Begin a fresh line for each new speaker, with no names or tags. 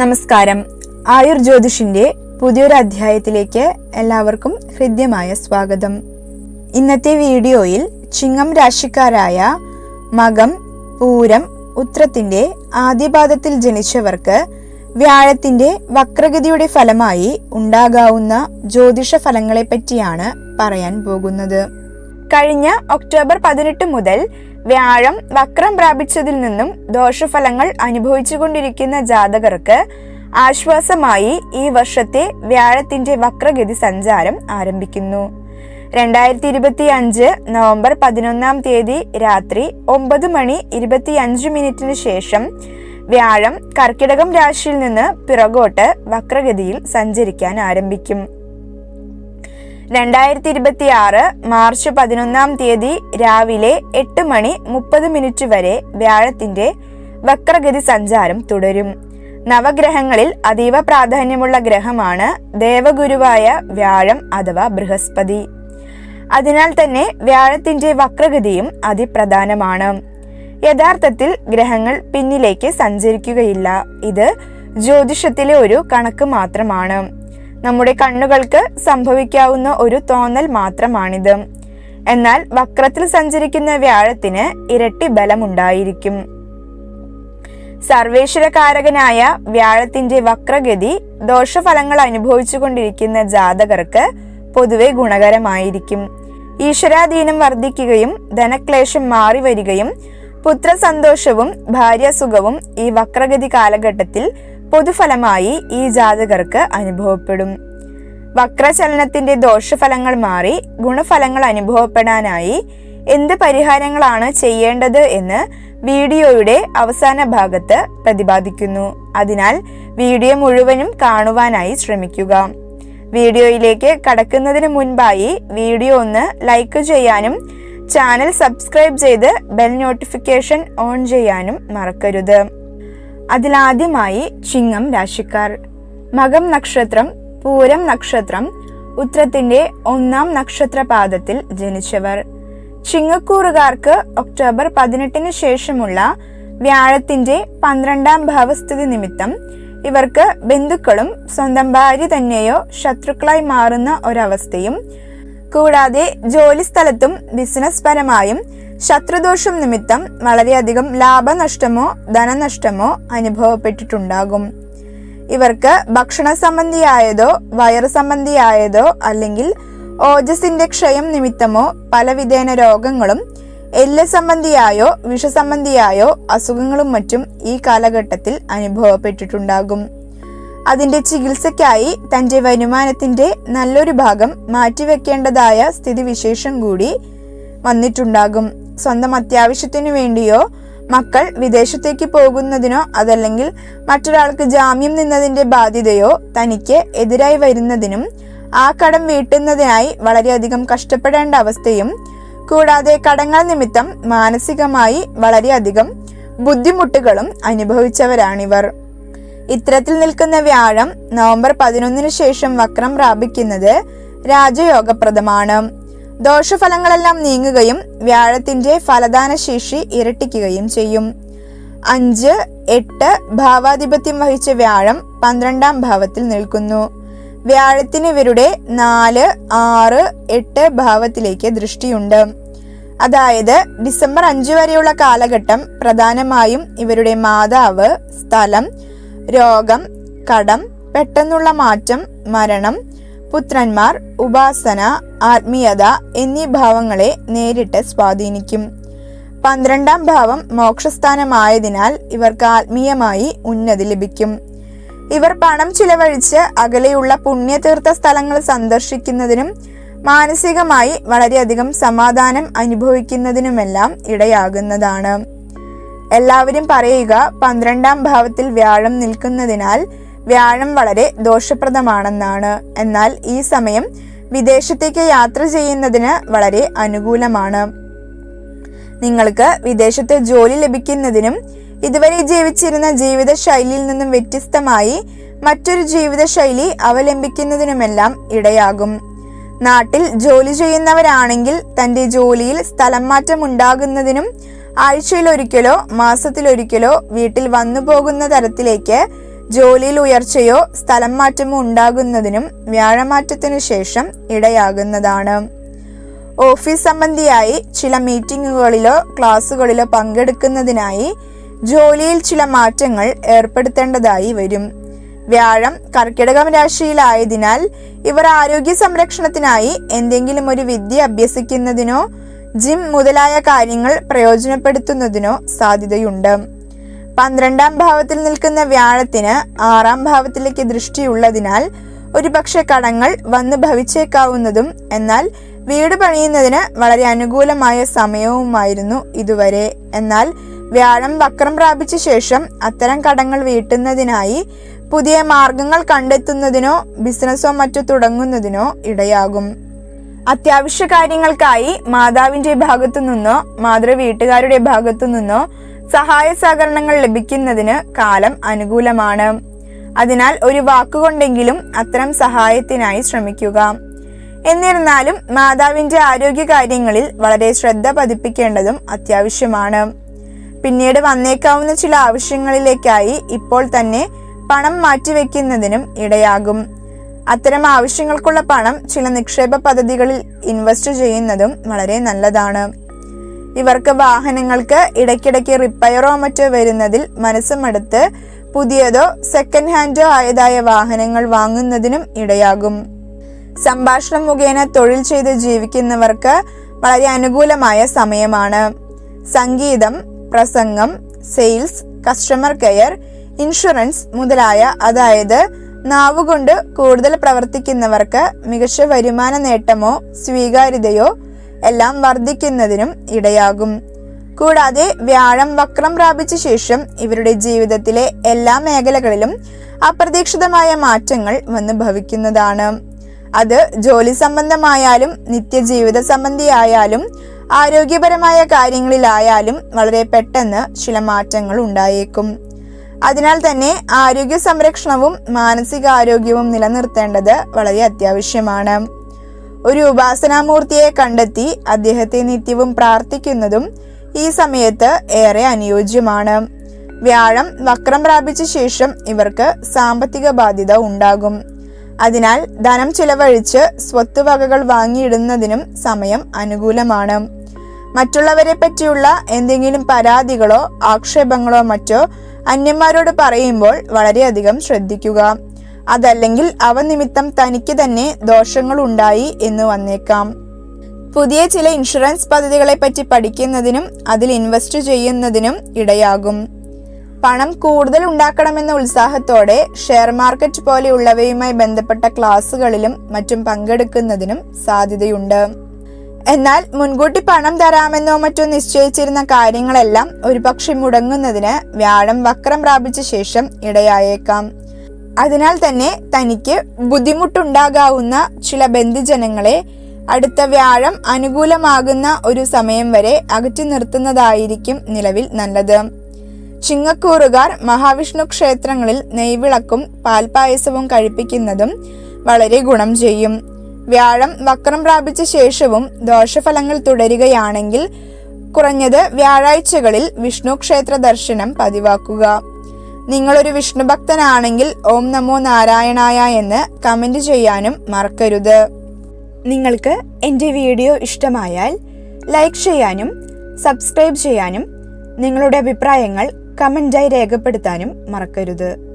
നമസ്കാരം. ആയുർ ജ്യോതിഷിന്റെ പുതിയൊരു അധ്യായത്തിലേക്ക് എല്ലാവർക്കും ഹൃദ്യമായ സ്വാഗതം. ഇന്നത്തെ വീഡിയോയിൽ ചിങ്ങം രാശിക്കാരായ മകം പൂരം ഉത്രത്തിന്റെ ആദ്യപാദത്തിൽ ജനിച്ചവർക്ക് വ്യാഴത്തിന്റെ വക്രഗതിയുടെ ഫലമായി ഉണ്ടാകാവുന്ന ജ്യോതിഷ ഫലങ്ങളെ പറ്റിയാണ് പറയാൻ പോകുന്നത്. കഴിഞ്ഞ ഒക്ടോബർ പതിനെട്ട് മുതൽ വ്യാഴം വക്രം പ്രാപിച്ചതിൽ നിന്നും ദോഷഫലങ്ങൾ അനുഭവിച്ചുകൊണ്ടിരിക്കുന്ന ജാതകർക്ക് ആശ്വാസമായി ഈ വർഷത്തെ വ്യാഴത്തിന്റെ വക്രഗതി സഞ്ചാരം ആരംഭിക്കുന്നു. രണ്ടായിരത്തി ഇരുപത്തി അഞ്ച് നവംബർ പതിനൊന്നാം തീയതി രാത്രി ഒമ്പത് മണി ഇരുപത്തി അഞ്ച് മിനിറ്റിന് ശേഷം വ്യാഴം കർക്കിടകം രാശിയിൽ നിന്ന് പിറകോട്ട് വക്രഗതിയിൽ സഞ്ചരിക്കാൻ ആരംഭിക്കും. രണ്ടായിരത്തി ഇരുപത്തി ആറ് മാർച്ച് പതിനൊന്നാം തീയതി രാവിലെ എട്ട് മണി മുപ്പത് മിനിറ്റ് വരെ വ്യാഴത്തിന്റെ വക്രഗതി സഞ്ചാരം തുടരും. നവഗ്രഹങ്ങളിൽ അതീവ പ്രാധാന്യമുള്ള ഗ്രഹമാണ് ദേവഗുരുവായ വ്യാഴം അഥവാ ബൃഹസ്പതി. അതിനാൽ തന്നെ വ്യാഴത്തിന്റെ വക്രഗതിയും അതിപ്രധാനമാണ്. യഥാർത്ഥത്തിൽ ഗ്രഹങ്ങൾ പിന്നിലേക്ക് സഞ്ചരിക്കുകയില്ല. ഇത് ജ്യോതിഷത്തിലെ ഒരു കണക്ക് മാത്രമാണ്. നമ്മുടെ കണ്ണുകൾക്ക് സംഭവിക്കാവുന്ന ഒരു തോന്നൽ മാത്രമാണിത്. എന്നാൽ വക്രത്തിൽ സഞ്ചരിക്കുന്ന വ്യാഴത്തിന് ഇരട്ടി ബലമുണ്ടായിരിക്കും. സർവേശ്വരകാരകനായ വ്യാഴത്തിന്റെ വക്രഗതി ദോഷഫലങ്ങൾ അനുഭവിച്ചുകൊണ്ടിരിക്കുന്ന ജാതകർക്ക് പൊതുവെ ഗുണകരമായിരിക്കും. ഈശ്വരാധീനം വർദ്ധിക്കുകയും ധനക്ലേശം മാറി വരികയും പുത്രസന്തോഷവും ഭാര്യസുഖവും ഈ വക്രഗതി കാലഘട്ടത്തിൽ പൊതുഫലമായി ഈ ജാതകർക്ക് അനുഭവപ്പെടും. വക്രചലനത്തിന്റെ ദോഷഫലങ്ങൾ മാറി ഗുണഫലങ്ങൾ അനുഭവപ്പെടാനായി എന്ത് പരിഹാരങ്ങളാണ് ചെയ്യേണ്ടത് എന്ന് വീഡിയോയുടെ അവസാന ഭാഗത്ത് പ്രതിപാദിക്കുന്നു. അതിനാൽ വീഡിയോ മുഴുവനും കാണുവാനായി ശ്രമിക്കുക. വീഡിയോയിലേക്ക് കടക്കുന്നതിന് മുൻപായി വീഡിയോ ഒന്ന് ലൈക്ക് ചെയ്യാനും ചാനൽ സബ്സ്ക്രൈബ് ചെയ്ത് ബെൽ നോട്ടിഫിക്കേഷൻ ഓൺ ചെയ്യാനും മറക്കരുത്. അതിലാദ്യമായി ചിങ്ങം രാശിക്കാർ. മകം നക്ഷത്രം പൂരം നക്ഷത്രം ഉത്രത്തിന്റെ ഒന്നാം നക്ഷത്രപാദത്തിൽ ജനിച്ചവർ. ചിങ്ങക്കൂറുകാർക്ക് ഒക്ടോബർ പതിനെട്ടിന് ശേഷമുള്ള വ്യാഴത്തിന്റെ പന്ത്രണ്ടാം ഭാവസ്ഥിതി നിമിത്തം ഇവർക്ക് ബന്ധുക്കളും സ്വന്തം ഭാര്യ തന്നെയോ ശത്രുക്കളായി മാറുന്ന ഒരവസ്ഥയും കൂടാതെ ജോലിസ്ഥലത്തും ബിസിനസ് പരമായും ശത്രുദോഷം നിമിത്തം വളരെയധികം ലാഭനഷ്ടമോ ധനനഷ്ടമോ അനുഭവപ്പെട്ടിട്ടുണ്ടാകും. ഇവർക്ക് ഭക്ഷണ സംബന്ധിയായതോ വയറു സംബന്ധിയായതോ അല്ലെങ്കിൽ ഓജസിന്റെ ക്ഷയം നിമിത്തമോ പലവിധേന രോഗങ്ങളും എല്ല് സംബന്ധിയായോ വിഷസംബന്ധിയായോ അസുഖങ്ങളും മറ്റും ഈ കാലഘട്ടത്തിൽ അനുഭവപ്പെട്ടിട്ടുണ്ടാകും. അതിന്റെ ചികിത്സയ്ക്കായി തന്റെ വരുമാനത്തിന്റെ നല്ലൊരു ഭാഗം മാറ്റിവെക്കേണ്ടതായ സ്ഥിതിവിശേഷം കൂടി വന്നിട്ടുണ്ടാകും. സ്വന്തം അത്യാവശ്യത്തിനു വേണ്ടിയോ മക്കൾ വിദേശത്തേക്ക് പോകുന്നതിനോ അതല്ലെങ്കിൽ മറ്റൊരാൾക്ക് ജാമ്യം നിന്നതിന്റെ ബാധ്യതയോ തനിക്ക് എതിരായി വരുന്നതിനും ആ കടം വീട്ടുന്നതിനായി വളരെയധികം കഷ്ടപ്പെടേണ്ട അവസ്ഥയും കൂടാതെ കടങ്ങൾ നിമിത്തം മാനസികമായി വളരെയധികം ബുദ്ധിമുട്ടുകളും അനുഭവിച്ചവരാണിവർ. ഇത്തരത്തിൽ നിൽക്കുന്ന വ്യാഴം നവംബർ പതിനൊന്നിന് ശേഷം വക്രം പ്രാപിക്കുന്നത് രാജയോഗപ്രദമാണ്. ദോഷഫലങ്ങളെല്ലാം നീങ്ങുകയും വ്യാഴത്തിന്റെ ഫലദാന ശേഷി ഇരട്ടിക്കുകയും ചെയ്യും. അഞ്ച് എട്ട് ഭാവാധിപത്യം വഹിച്ച വ്യാഴം പന്ത്രണ്ടാം ഭാവത്തിൽ നിൽക്കുന്നു. വ്യാഴത്തിന് ഇവരുടെ നാല് ആറ് എട്ട് ഭാവത്തിലേക്ക് ദൃഷ്ടിയുണ്ട്. അതായത് ഡിസംബർ അഞ്ചു വരെയുള്ള കാലഘട്ടം പ്രധാനമായും ഇവരുടെ മാതാവ് സ്ഥലം രോഗം കടം പെട്ടെന്നുള്ള മാറ്റം മരണം പുത്രന്മാർ ഉപാസന ആത്മീയത എന്നീ ഭാവങ്ങളെ നേരിട്ട് സ്വാധീനിക്കും. പന്ത്രണ്ടാം ഭാവം മോക്ഷസ്ഥാനമായതിനാൽ ഇവർക്ക് ആത്മീയമായി ഉന്നതി ലഭിക്കും. ഇവർ പണം ചിലവഴിച്ച് അകലെയുള്ള പുണ്യതീർത്ഥ സ്ഥലങ്ങൾ സന്ദർശിക്കുന്നതിനും മാനസികമായി വളരെയധികം സമാധാനം അനുഭവിക്കുന്നതിനുമെല്ലാം ഇടയാകുന്നതാണ്. എല്ലാവരും പറയുക പന്ത്രണ്ടാം ഭാവത്തിൽ വ്യാഴം നിൽക്കുന്നതിനാൽ വ്യാഴം വളരെ ദോഷപ്രദമാണെന്നാണ്. എന്നാൽ ഈ സമയം വിദേശത്തേക്ക് യാത്ര ചെയ്യുന്നതിന് വളരെ അനുകൂലമാണ്. നിങ്ങൾക്ക് വിദേശത്ത് ജോലി ലഭിക്കുന്നതിനും ഇതുവരെ ജീവിച്ചിരുന്ന ജീവിത ശൈലിയിൽ നിന്നും വ്യത്യസ്തമായി മറ്റൊരു ജീവിതശൈലി അവലംബിക്കുന്നതിനുമെല്ലാം ഇടയാകും. നാട്ടിൽ ജോലി ചെയ്യുന്നവരാണെങ്കിൽ തന്റെ ജോലിയിൽ സ്ഥലം മാറ്റം ഉണ്ടാകുന്നതിനും ആഴ്ചയിലൊരിക്കലോ മാസത്തിലൊരിക്കലോ വീട്ടിൽ വന്നു പോകുന്ന തരത്തിലേക്ക് ജോലിയിൽ ഉയർച്ചയോ സ്ഥലം മാറ്റമോ ഉണ്ടാകുന്നതിനും വ്യാഴമാറ്റത്തിനു ശേഷം ഇടയാകുന്നതാണ്. ഓഫീസ് സംബന്ധിയായി ചില മീറ്റിങ്ങുകളിലോ ക്ലാസ്സുകളിലോ പങ്കെടുക്കുന്നതിനായി ജോലിയിൽ ചില മാറ്റങ്ങൾ ഏർപ്പെടുത്തേണ്ടതായി വരും. വ്യാഴം കർക്കിടകം രാശിയിലായതിനാൽ ഇവർ ആരോഗ്യ സംരക്ഷണത്തിനായി എന്തെങ്കിലും ഒരു വിദ്യ അഭ്യസിക്കുന്നതിനോ ജിം മുതലായ കാര്യങ്ങൾ പ്രയോജനപ്പെടുത്തുന്നതിനോ സാധ്യതയുണ്ട്. പന്ത്രണ്ടാം ഭാവത്തിൽ നിൽക്കുന്ന വ്യാഴത്തിന് ആറാം ഭാവത്തിലേക്ക് ദൃഷ്ടിയുള്ളതിനാൽ ഒരുപക്ഷെ കടങ്ങൾ വന്ന് ഭവിച്ചേക്കാവുന്നതും എന്നാൽ വീട് പണിയുന്നതിന് വളരെ അനുകൂലമായ സമയവുമായിരുന്നു ഇതുവരെ. എന്നാൽ വ്യാഴം വക്രം പ്രാപിച്ച ശേഷം അത്തരം കടങ്ങൾ വീട്ടുന്നതിനായി പുതിയ മാർഗങ്ങൾ കണ്ടെത്തുന്നതിനോ ബിസിനസ്സോ മറ്റോ തുടങ്ങുന്നതിനോ ഇടയാകും. അത്യാവശ്യ കാര്യങ്ങൾക്കായി മാതാവിന്റെ ഭാഗത്തു നിന്നോ മാതൃ വീട്ടുകാരുടെ ഭാഗത്തു നിന്നോ സഹായ സഹകരണങ്ങൾ ലഭിക്കുന്നതിന് കാലം അനുകൂലമാണ്. അതിനാൽ ഒരു വാക്കുകൊണ്ടെങ്കിലും അത്തരം സഹായത്തിനായി ശ്രമിക്കുക. എന്നിരുന്നാലും മാതാവിന്റെ ആരോഗ്യ കാര്യങ്ങളിൽ വളരെ ശ്രദ്ധ പതിപ്പിക്കേണ്ടതും അത്യാവശ്യമാണ്. പിന്നീട് വന്നേക്കാവുന്ന ചില ആവശ്യങ്ങളിലേക്കായി ഇപ്പോൾ തന്നെ പണം മാറ്റിവെക്കുന്നതിനും ഇടയാകും. അത്തരം ആവശ്യങ്ങൾക്കുള്ള പണം ചില നിക്ഷേപ പദ്ധതികളിൽ ഇൻവെസ്റ്റ് ചെയ്യുന്നതും വളരെ നല്ലതാണ്. ഇവർക്ക് വാഹനങ്ങൾക്ക് ഇടയ്ക്കിടയ്ക്ക് റിപ്പയറോ മറ്റോ വരുന്നതിൽ മനസ്സുമെടുത്ത് പുതിയതോ സെക്കൻഡ് ഹാൻഡോ ആയതായ വാഹനങ്ങൾ വാങ്ങുന്നതിനും ഇടയാകും. സംഭാഷണം മുഖേന തൊഴിൽ ചെയ്ത് ജീവിക്കുന്നവർക്ക് വളരെ അനുകൂലമായ സമയമാണ്. സംഗീതം പ്രസംഗം സെയിൽസ് കസ്റ്റമർ കെയർ ഇൻഷുറൻസ് മുതലായ അതായത് നാവുകൊണ്ട് കൂടുതൽ പ്രവർത്തിക്കുന്നവർക്ക് മികച്ച വരുമാന നേട്ടമോ സ്വീകാര്യതയോ എല്ലാം വർദ്ധിക്കുന്നതിനും ഇടയാകും. കൂടാതെ വ്യാഴം വക്രം പ്രാപിച്ച ശേഷം ഇവരുടെ ജീവിതത്തിലെ എല്ലാ മേഖലകളിലും അപ്രതീക്ഷിതമായ മാറ്റങ്ങൾ വന്ന് ഭവിക്കുന്നതാണ്. അത് ജോലി സംബന്ധമായാലും നിത്യജീവിത സംബന്ധിയായാലും ആരോഗ്യപരമായ കാര്യങ്ങളിലായാലും വളരെ പെട്ടെന്ന് ചില മാറ്റങ്ങൾ ഉണ്ടായേക്കും. അതിനാൽ തന്നെ ആരോഗ്യ സംരക്ഷണവും മാനസികാരോഗ്യവും നിലനിർത്തേണ്ടത് വളരെ അത്യാവശ്യമാണ്. ഒരു ഉപാസനാമൂർത്തിയെ കണ്ടെത്തി അദ്ദേഹത്തെ നിത്യവും പ്രാർത്ഥിക്കുന്നതും ഈ സമയത്ത് ഏറെ അനുയോജ്യമാണ്. വ്യാഴം വക്രം പ്രാപിച്ച ശേഷം ഇവർക്ക് സാമ്പത്തിക ബാധ്യത ഉണ്ടാകും. അതിനാൽ ധനം ചിലവഴിച്ച് സ്വത്തുവകകൾ വാങ്ങിയിടുന്നതിനും സമയം അനുകൂലമാണ്. മറ്റുള്ളവരെ പറ്റിയുള്ള എന്തെങ്കിലും പരാതികളോ ആക്ഷേപങ്ങളോ മറ്റോ അന്യന്മാരോട് പറയുമ്പോൾ വളരെയധികം ശ്രദ്ധിക്കുക. അതല്ലെങ്കിൽ അവ നിമിത്തം തനിക്ക് തന്നെ ദോഷങ്ങൾ ഉണ്ടായി എന്ന് വന്നേക്കാം. പുതിയ ചില ഇൻഷുറൻസ് പദ്ധതികളെ പറ്റി പഠിക്കുന്നതിനും അതിൽ ഇൻവെസ്റ്റ് ചെയ്യുന്നതിനും ഇടയാകും. പണം കൂടുതൽ ഉണ്ടാക്കണമെന്ന ഉത്സാഹത്തോടെ ഷെയർ മാർക്കറ്റ് പോലെയുള്ളവയുമായി ബന്ധപ്പെട്ട ക്ലാസ്സുകളിലും മറ്റും പങ്കെടുക്കുന്നതിനും സാധ്യതയുണ്ട്. എന്നാൽ മുൻകൂട്ടി പണം തരാമെന്നോ മറ്റോ നിശ്ചയിച്ചിരുന്ന കാര്യങ്ങളെല്ലാം ഒരുപക്ഷെ മുടങ്ങുന്നതിന് വ്യാഴം വക്രം പ്രാപിച്ച ശേഷം ഇടയായേക്കാം. അതിനാൽ തന്നെ തനിക്ക് ബുദ്ധിമുട്ടുണ്ടാകാവുന്ന ചില ബന്ധുജനങ്ങളെ അടുത്ത വ്യാഴം അനുകൂലമാകുന്ന ഒരു സമയം വരെ അകറ്റി നിർത്തുന്നതായിരിക്കും നിലവിൽ നല്ലത്. ചിങ്ങക്കൂറുകാർ മഹാവിഷ്ണു ക്ഷേത്രങ്ങളിൽ നെയ്വിളക്കും പാൽപായസവും കഴിപ്പിക്കുന്നതും വളരെ ഗുണം ചെയ്യും. വ്യാഴം വക്രം പ്രാപിച്ച ശേഷവും ദോഷഫലങ്ങൾ തുടരുകയാണെങ്കിൽ കുറഞ്ഞത് വ്യാഴാഴ്ചകളിൽ വിഷ്ണു ക്ഷേത്ര ദർശനം പതിവാക്കുക. നിങ്ങളൊരു വിഷ്ണു ഭക്തനാണെങ്കിൽ ഓം നമോ നാരായണായ എന്ന് കമന്റ് ചെയ്യാനും മറക്കരുത്. നിങ്ങൾക്ക് എന്റെ വീഡിയോ ഇഷ്ടമായാൽ ലൈക്ക് ചെയ്യാനും സബ്സ്ക്രൈബ് ചെയ്യാനും നിങ്ങളുടെ അഭിപ്രായങ്ങൾ കമന്റായി രേഖപ്പെടുത്താനും മറക്കരുത്.